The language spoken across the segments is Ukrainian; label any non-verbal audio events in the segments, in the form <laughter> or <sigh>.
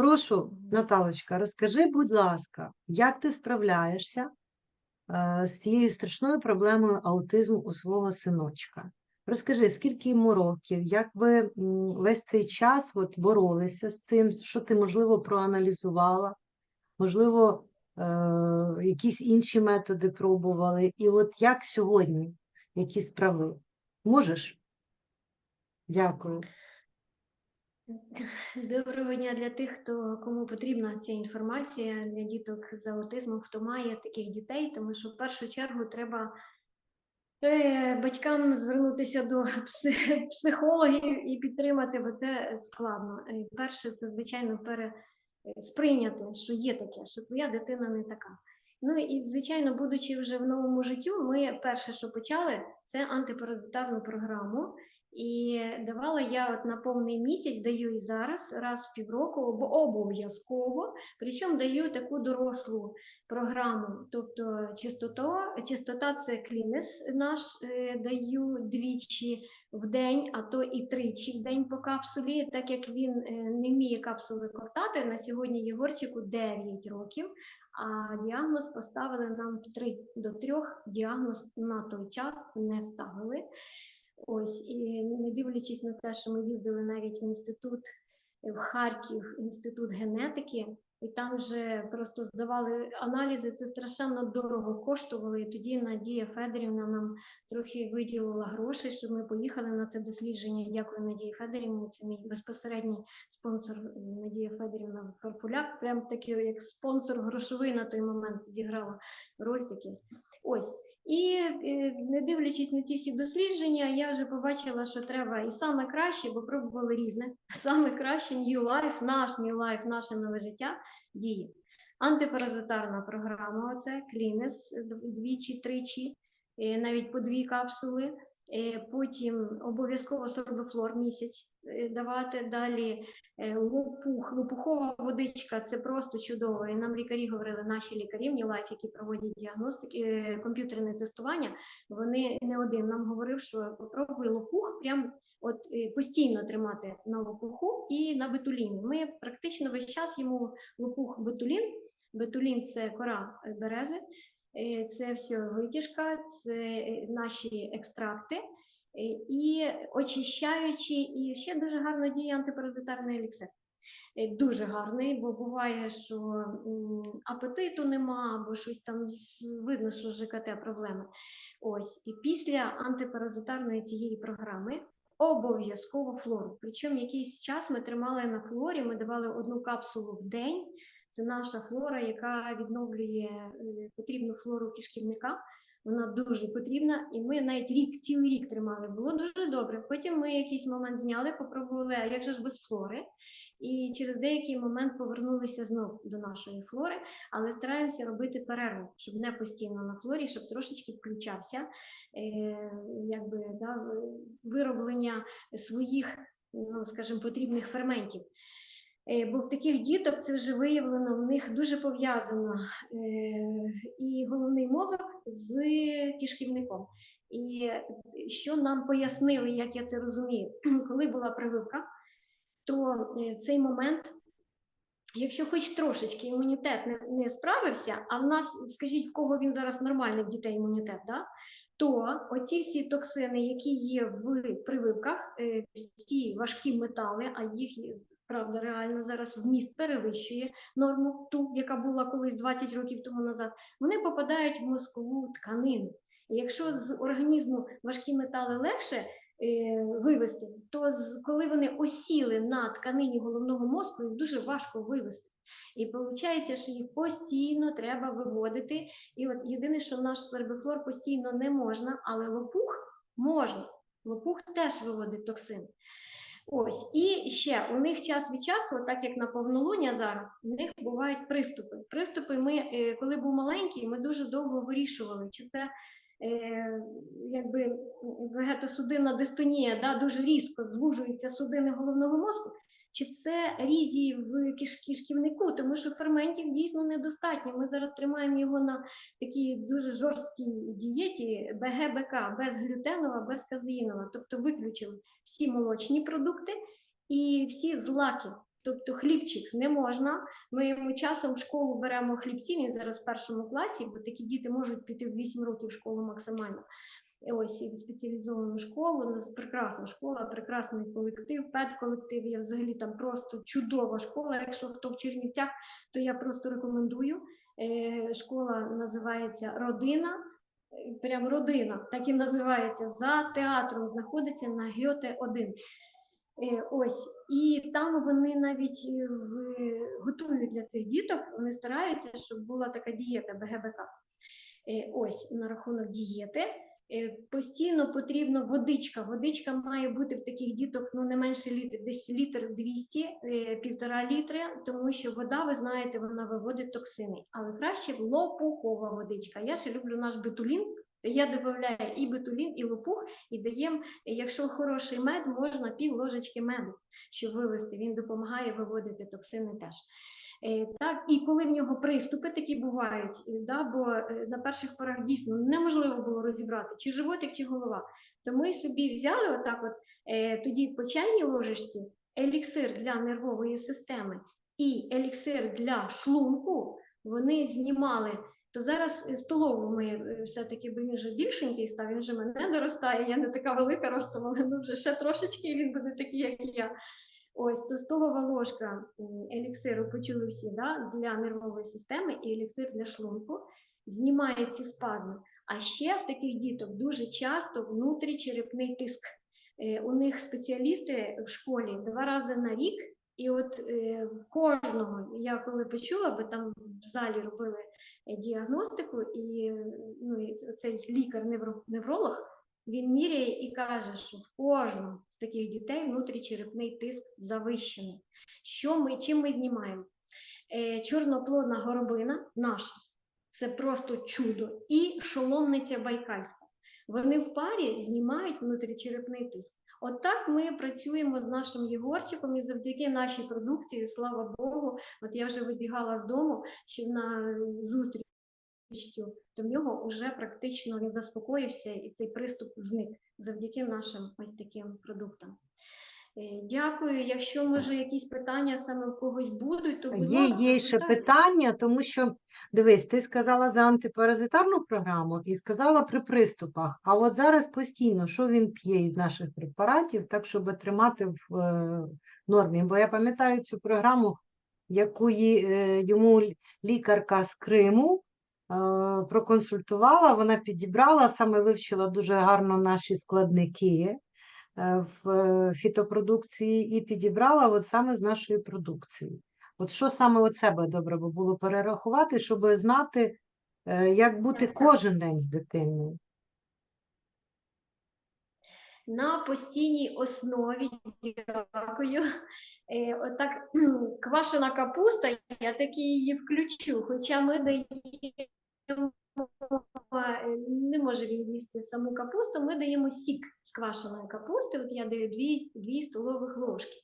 Прошу, Наталочка, розкажи, будь ласка, як ти справляєшся е, з цією страшною проблемою аутизму у свого синочка? Розкажи, скільки йому років, як ви весь цей час от, боролися з цим, що ти, можливо, проаналізувала, можливо, е, якісь інші методи пробували, і от як сьогодні, які справи? Можеш? Дякую. Доброго дня для тих, хто кому потрібна ця інформація для діток з аутизмом, хто має таких дітей, тому що в першу чергу треба е, батькам звернутися до психологів і підтримати, бо це складно. Перше, це звичайно пере, е, що є таке, що твоя дитина не така. Ну і звичайно, будучи вже в новому життю, ми перше, що почали, це антипаразитарну програму. І давала я от на повний місяць, даю і зараз, раз в півроку, об- обов'язково. Причому даю таку дорослу програму. Тобто чистота, чистота це клінес наш е, даю двічі в день, а то і тричі в день по капсулі, так як він е, не вміє капсули ковтати. На сьогодні Єгорчику 9 років, а діагноз поставили нам в 3 до 3. Діагноз на той час не ставили. Ось, і не дивлячись на те, що ми їздили навіть в інститут е, в Харків, інститут генетики, і там вже просто здавали аналізи, це страшенно дорого коштувало. І тоді Надія Федорівна нам трохи виділила грошей, щоб ми поїхали на це дослідження. Дякую Надії Федорівні. Це мій безпосередній спонсор Надія Федорівна Фарфуляк. Прям такий як спонсор грошовий на той момент зіграла роль такий. Ось. І е, не дивлячись на ці всі дослідження, я вже побачила, що треба і саме краще, бо пробували різне. <laughs> Саме краще New Life, наш New Life, наше нове життя діє. Антипаразитарна програма, оце клінес двічі, тричі, е, навіть по дві капсули. Е, Потім обов'язково сорбифлор місяць е, давати. Далі е, лопух, лопухова водичка це просто чудово. І нам лікарі говорили, наші лікарі Life, які проводять діагностики, комп'ютерне тестування. Вони не один нам говорив, що попробуй лопух прям от постійно тримати на лопуху і на бетуліні. Ми практично весь час їмо лопух бетулін. Бетулін це кора берези, це все витяжка, це е, наші екстракти. е, І очищаючі, і ще дуже гарно діє антипаразитарний еліксир. Е, Дуже гарний, бо буває, що апетиту нема, або щось там видно, що ЖКТ проблеми. Ось і після антипаразитарної цієї програми обов'язково флору. Причому якийсь час ми тримали на флорі, ми давали одну капсулу в день. Це наша флора, яка відновлює е, потрібну флору кишківника. Вона дуже потрібна, і ми навіть рік, цілий рік тримали. Було дуже добре. Потім ми якийсь момент зняли, попробували, як же ж без флори. І через деякий момент повернулися знов до нашої флори, але стараємося робити перерву, щоб не постійно на флорі, щоб трошечки включався е, якби, да, вироблення своїх, ну, скажімо, потрібних ферментів. Е, Бо в таких діток це вже виявлено, в них дуже пов'язано е, і головний мозок з кишківником. І що нам пояснили, як я це розумію, <clears throat> коли була прививка, то е, цей момент, якщо хоч трошечки імунітет не, не справився, а в нас, скажіть, в кого він зараз нормальний в дітей імунітет, да? то оці всі токсини, які є в прививках, всі важкі метали, а їх правда реально зараз вміст перевищує норму, ту, яка була колись 20 років тому назад, вони попадають в мозкову тканину. І якщо з організму важкі метали легше е, вивести, то з, коли вони осіли на тканині головного мозку, їх дуже важко вивести. І виходить, що їх постійно треба виводити. І от єдине, що наш сорбифлор постійно не можна, але лопух можна. Лопух теж виводить токсин. Ось, і ще у них час від часу, так як на повнолуння зараз, у них бувають приступи. Приступи ми, е, коли був маленький, ми дуже довго вирішували, чи це е, якби вегетосудинна дистонія, да, дуже різко звужуються судини головного мозку, чи це різі в киш- кишківнику, тому що ферментів дійсно недостатньо. Ми зараз тримаємо його на такій дуже жорсткій дієті БГБК, безглютенова, безказеїнова, тобто виключили всі молочні продукти і всі злаки. Тобто хлібчик не можна. Ми йому часом в школу беремо хлібці, він зараз в першому класі, бо такі діти можуть піти в 8 років в школу максимально. І Ось і спеціалізовану школу. У нас прекрасна школа, прекрасний колектив, педколектив. Я взагалі там просто чудова школа. Якщо хто в Чернівцях, то я просто рекомендую. Е, Школа називається Родина. е, Прям родина, так і називається. За театром знаходиться на Гьоте 1. Е, Ось, і там вони навіть е, готують для цих діток, вони стараються, щоб була така дієта БГБК. Е, Ось на рахунок дієти. Е, Постійно потрібна водичка. Водичка має бути в таких діток ну не менше літр, десь літр 200, е, півтора літри, тому що вода, ви знаєте, вона виводить токсини. Але краще лопухова водичка. Я ще люблю наш бетулін. Я додаю і бетулін, і лопух, і даємо, якщо хороший мед, можна пів ложечки меду, щоб вивести. Він допомагає виводити токсини теж. Е, Так, і коли в нього приступи такі бувають, е, да, бо е, на перших порах дійсно неможливо було розібрати, чи животик, чи голова, то ми собі взяли отак, от тоді по чайній ложечці еліксир для нервової системи і еліксир для шлунку, вони знімали. То зараз столову ми все-таки, бо він вже більшенький став, він вже мене доростає, я не така велика ростом, але ну вже ще трошечки він буде такий, як і я. Ось то столова ложка еліксиру, почули всі, да, для нервової системи і еліксир для шлунку знімає ці спазми. А ще в таких діток дуже часто внутрічерепний тиск. Е, У них спеціалісти в школі два рази на рік, і от е, в кожного, я коли почула, бо там в залі робили е, діагностику, і ну, цей лікар-невролог, він міряє і каже, що в кожного з таких дітей внутрічерепний тиск завищений. Що ми, чим ми знімаємо? Е, чорноплодна горобина наша це просто чудо, і шоломниця байкальська. Вони в парі знімають внутрічерепний тиск. От ми працюємо з нашим Єгорчиком і завдяки нашій продукції, слава Богу, от я вже вибігала з дому ще на зустріч, цю, то в нього вже практично він заспокоївся і цей приступ зник завдяки нашим ось таким продуктам. Е, Дякую. Якщо може якісь питання саме в когось будуть, то будь Є, ласка, є ще питання, тому що дивись, ти сказала за антипаразитарну програму і сказала при приступах. А от зараз постійно, що він п'є із наших препаратів, так щоб тримати в е, нормі. Бо я пам'ятаю цю програму, яку ї- е, йому лікарка з Криму проконсультувала, вона підібрала, саме вивчила дуже гарно наші складники е, в е, фітопродукції і підібрала от саме з нашої продукції. От що саме от себе добре би було перерахувати, щоб знати, е, як бути кожен день з дитиною. на постійній основі. Дякую. Е, Отак, <clears throat> квашена капуста, я таки її включу, хоча ми даємо, не може він їсти саму капусту, ми даємо сік з квашеної капусти, от я даю 2, 2 столових ложки.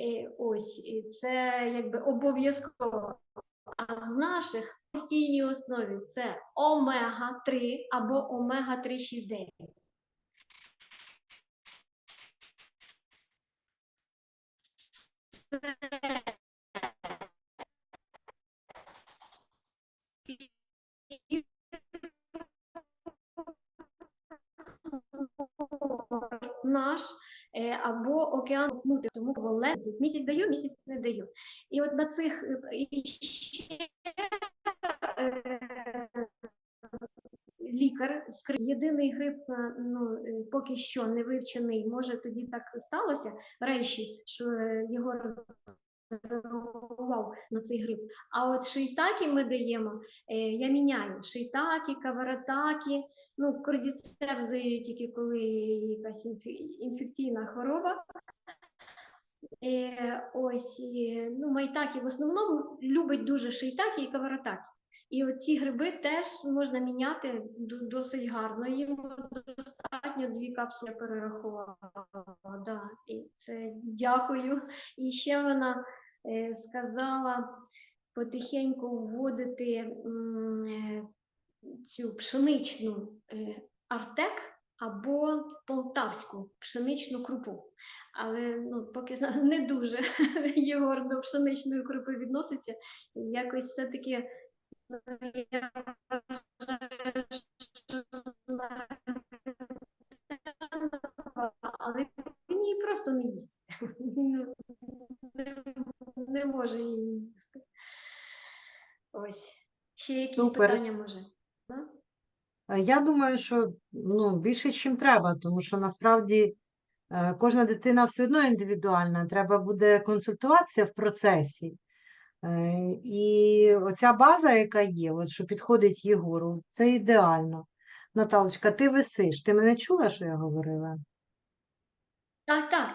Е, Ось, це якби обов'язково. А з наших постійній основі це омега-3 або омега-369. Наш е, або океан ну, тому місяць даю, місяць не даю. І от на цих е, ще, е, лікар єдиний грип е, ну, е, поки що не вивчений, може тоді так сталося, рейші, що е, його розреагував на цей грип. А от шейтаки ми даємо, я міняю шейтаки, каваратаки, ну, кордіцеп здаю тільки коли якась інфекційна хвороба. Е, ось, ну, майтаки в основному любить дуже шейтаки і каваратаки. І оці гриби теж можна міняти досить гарно. Їм достатньо дві капсули перерахувала. Да. І це дякую. І ще вона е, сказала потихеньку вводити е, цю пшеничну е, артек або полтавську пшеничну крупу. але ну, поки <laughs> не дуже <laughs> Єгор до пшеничної крупи відноситься. Якось все-таки я але він її просто не їсть. Ну, не- може її їсти. Ось. Ще якісь Супер. питання може? Е, Я думаю, що ну, більше, ніж треба, тому що насправді е, кожна дитина все одно індивідуальна, треба буде консультуватися в процесі. Е, І оця база, яка є, от, що підходить Єгору, це ідеально. Наталочка, ти висиш. Ти мене чула, що я говорила? Так, так.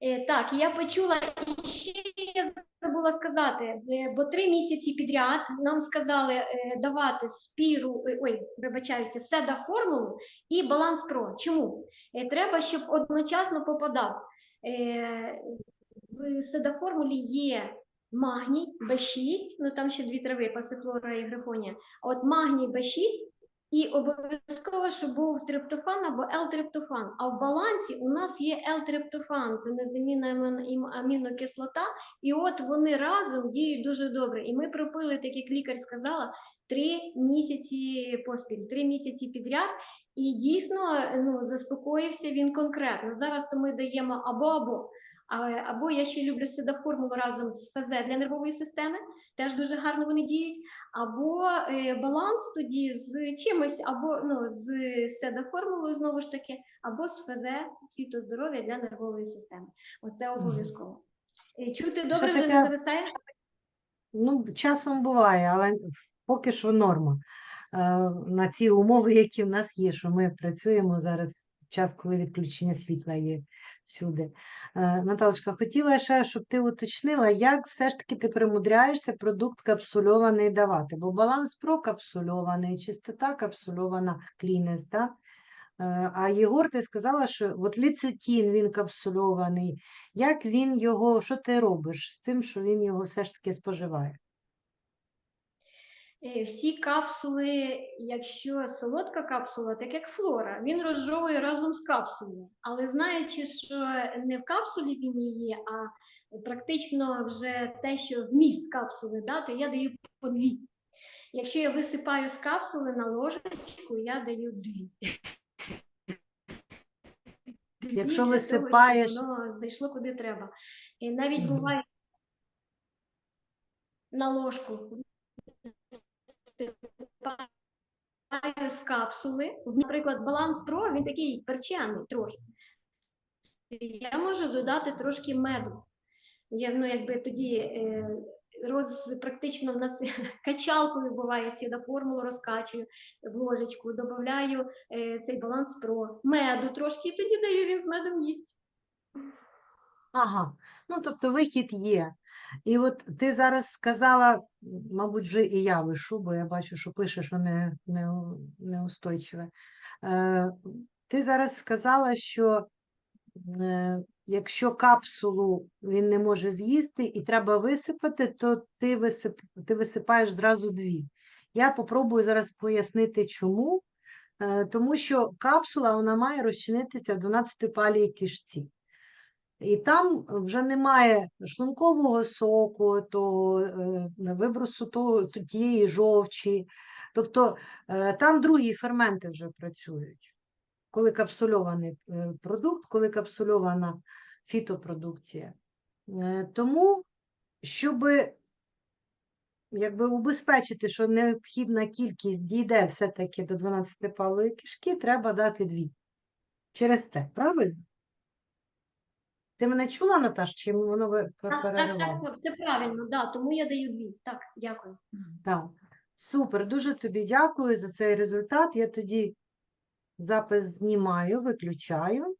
Е, так, я почула і ще я забула сказати, е, бо три місяці підряд нам сказали е, давати спіру, е, ой, вибачаюся, седа формулу і баланс про. Чому? Е, треба, щоб одночасно попадав. Е, в седаформулі є магній Б6, ну там ще дві трави, пасифлора і грифонія. От магній Б6 і обов'язково, щоб був триптофан або L-триптофан. А в балансі у нас є L-триптофан, це незамінна амінокислота, і от вони разом діють дуже добре. І ми пропили, так як лікар сказала, три місяці поспіль, три місяці підряд. І дійсно ну, заспокоївся він конкретно. Зараз то ми даємо або-або. Але або я ще люблю седа формулу разом з ФЗ для нервової системи, теж дуже гарно вони діють. Або е, баланс тоді з чимось, або ну, з седа формулою знову ж таки, або з ФЗ світу здоров'я для нервової системи. Оце обов'язково. Е, Чути добре вже таке? не зависає? Ну, часом буває, але поки що норма. Е, На ці умови, які в нас є, що ми працюємо зараз в час, коли відключення світла є всюди. Е, Наталочка, хотіла ще, щоб ти уточнила, як все ж таки ти примудряєшся продукт капсульований давати, бо баланс прокапсульований, чистота капсульована, клінес, так? Е, А Єгор, ти сказала, що от ліцетін він капсульований. Як він його, що ти робиш з тим, що він його все ж таки споживає? Е, Всі капсули, якщо солодка капсула, так як флора, він розжовує разом з капсулою. Але знаючи, що не в капсулі він є, а практично вже те, що вміст капсули, да, то я даю по дві. Якщо я висипаю з капсули на ложечку, я даю дві. Якщо того, висипаєш- воно зайшло куди треба. І навіть буває на ложку висипаю з капсули. Наприклад, баланс про він такий перчений трохи. Я можу додати трошки меду. Я, ну, якби тоді е, роз, практично в нас <laughs> качалкою буває сіда формулу розкачую в ложечку, додаю е, цей баланс про меду трошки, і тоді даю він з медом їсть. Ага, ну тобто вихід є. І от ти зараз сказала, мабуть, вже і я вишу, бо я бачу, що пишеш, не, не, неустойчиве. Е, ти зараз сказала, що е, якщо капсулу він не може з'їсти і треба висипати, то ти, висип, ти висипаєш зразу дві. Я попробую зараз пояснити, чому. Е, тому що капсула вона має розчинитися в 12-палій кишці. І там вже немає шлункового соку, то е, вибросу то, тієї жовчі. Тобто е, там другі ферменти вже працюють. Коли капсульований е, продукт, коли капсульована фітопродукція. Тому, щоб якби убезпечити, що необхідна кількість дійде все-таки до 12-палої кишки, треба дати дві. Через те, правильно? Ти мене чула, Наташ, чи воно ви Так, так, переривало? так, це правильно, да, тому я даю дві. Так, дякую. Так. Супер, дуже тобі дякую за цей результат. Я тоді запис знімаю, виключаю.